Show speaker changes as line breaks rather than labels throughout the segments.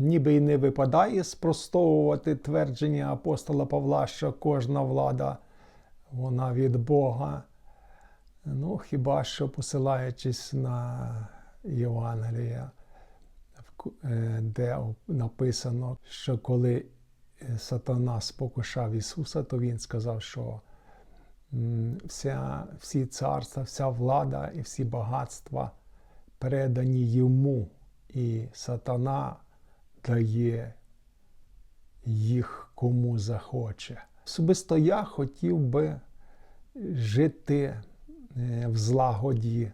ніби й не випадає спростовувати твердження апостола Павла, що кожна влада вона від Бога. Ну, хіба що посилаючись на Євангелія, е, де написано, що коли е, сатана спокушав Ісуса, то Він сказав, що вся, всі царства, вся влада і всі багатства передані йому, і сатана дає їх кому захоче. Особисто я хотів би жити е, в злагоді,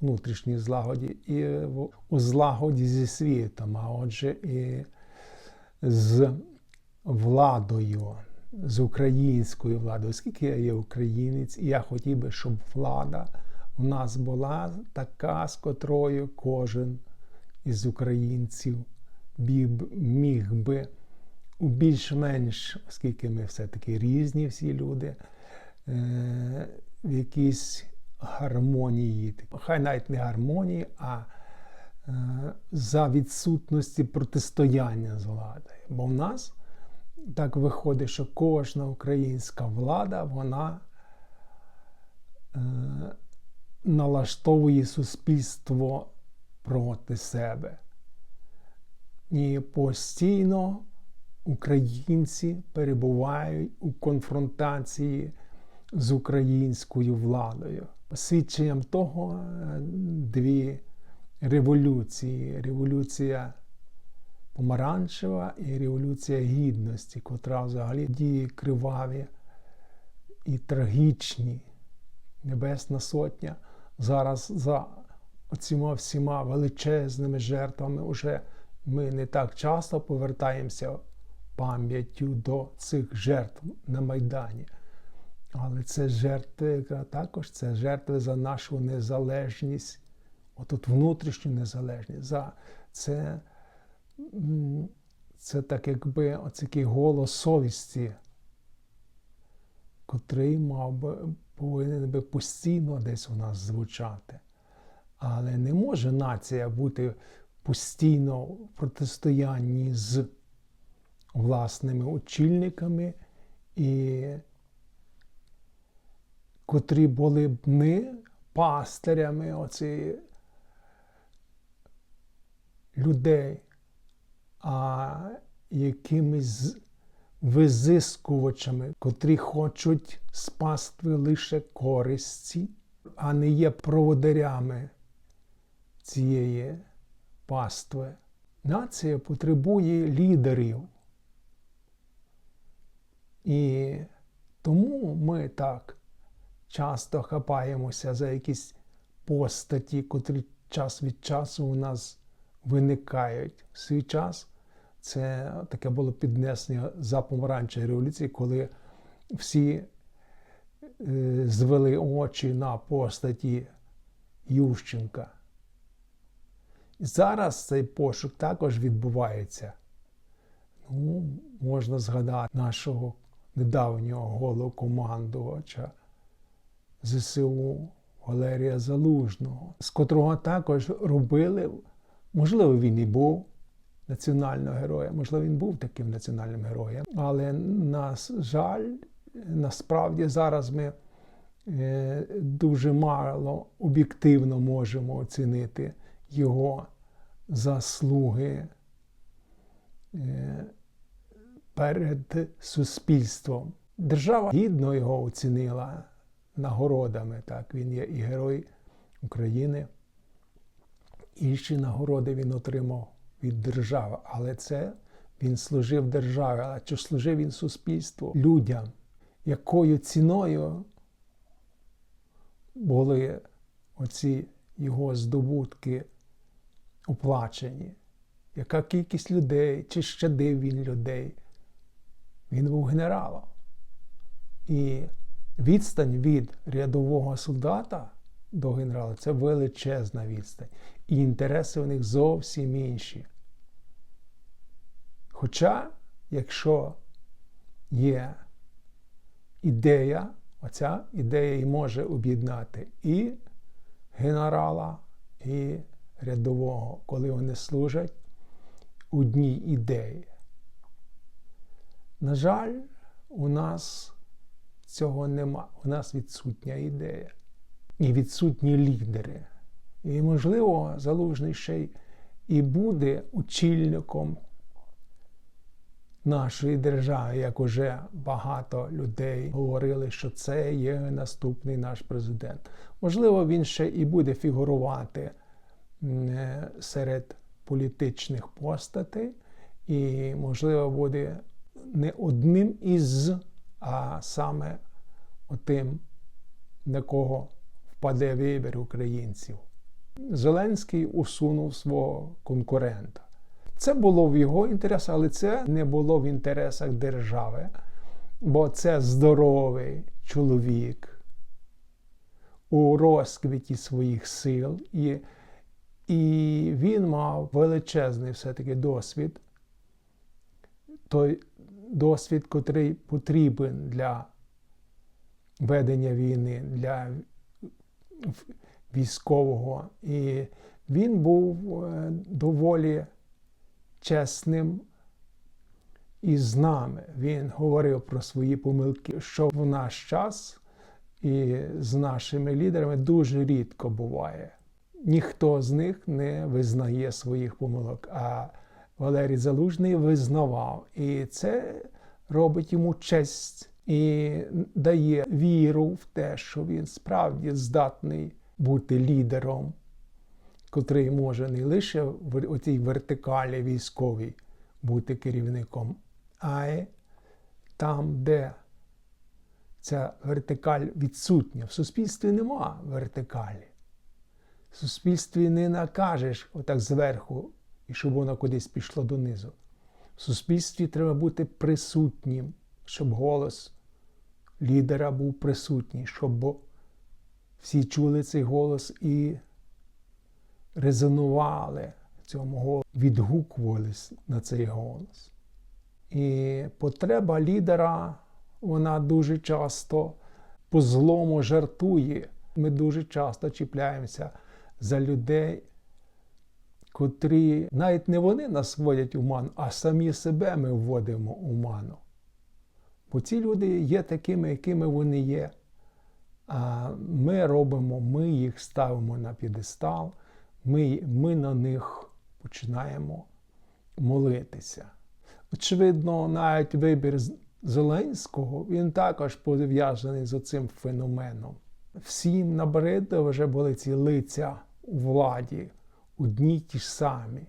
внутрішній злагоді і у злагоді зі світом, а отже, і з владою, з українською владою, оскільки я є українець, і я хотів би, щоб влада у нас була така, з котрою кожен із українців міг би у більш-менш, оскільки ми все-таки різні всі люди, е, в якійсь гармонії. Хай навіть не гармонії, а е, за відсутності протистояння з владою. Бо в нас так виходить, що кожна українська влада, вона е, налаштовує суспільство проти себе. І постійно українці перебувають у конфронтації з українською владою. Свідченням того е, дві революції: революція помаранчева і революція гідності, котра взагалі діє криваві і трагічні. Небесна Сотня зараз за оціма всіма величезними жертвами вже ми не так часто повертаємося пам'яттю до цих жертв на Майдані. Але це жертви також це жертви за нашу незалежність, отут внутрішню незалежність. За це, це так якби оцякий голос совісті, котрий мав би повинен би постійно десь у нас звучати. Але не може нація бути постійно в протистоянні з власними очільниками, і котрі були б не пастирями оці людей, а якимись визискувачами, котрі хочуть з пастви лише користі, а не є проводарями цієї пастви. Нація потребує лідерів. І тому ми так часто хапаємося за якісь постаті, котрі час від часу у нас виникають. В свій час це таке було піднесення за помаранчевої революції, коли всі е, звели очі на постаті Ющенка. Зараз цей пошук також відбувається. Ну, можна згадати нашого недавнього головкомандувача ЗСУ Валерія Залужного, з котрого також робили, можливо, він і був національним героєм, можливо, він був таким національним героєм, але на жаль, насправді зараз ми е, дуже мало об'єктивно можемо оцінити його заслуги е, перед суспільством. Держава гідно його оцінила нагородами. Так, він є і герой України. Інші нагороди він отримав від держави, але це він служив державі. А чи служив він суспільству, людям, якою ціною були оці його здобутки оплачені? Яка кількість людей, чи щадив він людей? Він був генералом. І відстань від рядового солдата до генерала це величезна відстань. І інтереси у них зовсім інші. Хоча, якщо є ідея, оця ідея і може об'єднати і генерала, і рядового, коли вони служать одній ідеї. На жаль, у нас цього нема. У нас відсутня ідея і відсутні лідери. І, можливо, залужний ще й і буде очільником нашої держави, як уже багато людей говорили, що це є наступний наш президент. Можливо, він ще і буде фігурувати серед політичних постатей, і, можливо, буде не одним із, а саме отим, на кого впаде вибір українців. Зеленський усунув свого конкурента. Це було в його інтересах, але це не було в інтересах держави, бо це здоровий чоловік у розквіті своїх сил, і, і він мав величезний все-таки досвід, той досвід, котрий потрібен для ведення війни, для військового. І він був е, доволі чесним із нами. Він говорив про свої помилки, що в наш час і з нашими лідерами дуже рідко буває. Ніхто з них не визнає своїх помилок, а Валерій Залужний визнавав. І це робить йому честь і дає віру в те, що він справді здатний бути лідером, котрий може не лише в цій вертикалі військовій бути керівником, а й там, де ця вертикаль відсутня. В суспільстві нема вертикалі. Суспільстві не накажеш отак зверху, і щоб воно кудись пішло донизу. В суспільстві треба бути присутнім, щоб голос лідера був присутній, щоб всі чули цей голос і резонували цьому голосі, відгукувались на цей голос. І потреба лідера, вона дуже часто по злому жартує. Ми дуже часто чіпляємося за людей, котрі навіть не вони нас вводять у ману, а самі себе ми вводимо у ману. Бо ці люди є такими, якими вони є. А ми робимо, ми їх ставимо на п'єдестал, ми, ми на них починаємо молитися. Очевидно, навіть вибір Зеленського він також пов'язаний з цим феноменом. Всім набридло вже були ці лиця у владі, одні й ті ж самі,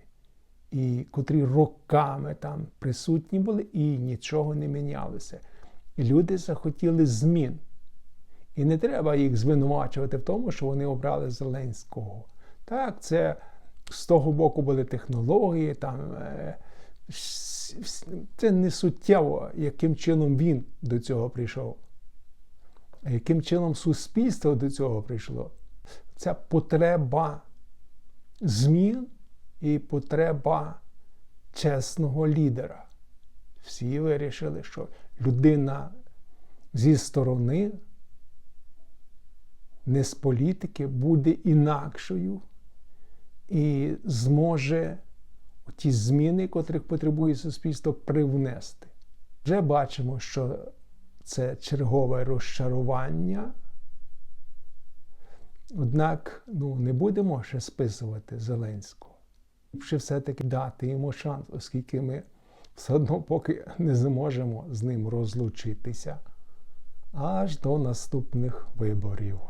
і котрі роками там присутні були і нічого не мінялося. І люди захотіли змін. І не треба їх звинувачувати в тому, що вони обрали Зеленського. Так, це з того боку були технології, там, е, це не суттєво, яким чином він до цього прийшов, яким чином суспільство до цього прийшло. Ця потреба змін і потреба чесного лідера. Всі вирішили, що людина зі сторони, не з політики, буде інакшою і зможе ті зміни, котрих потребує суспільство, привнести. Вже бачимо, що це чергове розчарування. Однак ну, не будемо ще списувати Зеленського. Ще все-таки дати йому шанс, оскільки ми все одно поки не зможемо з ним розлучитися аж до наступних виборів.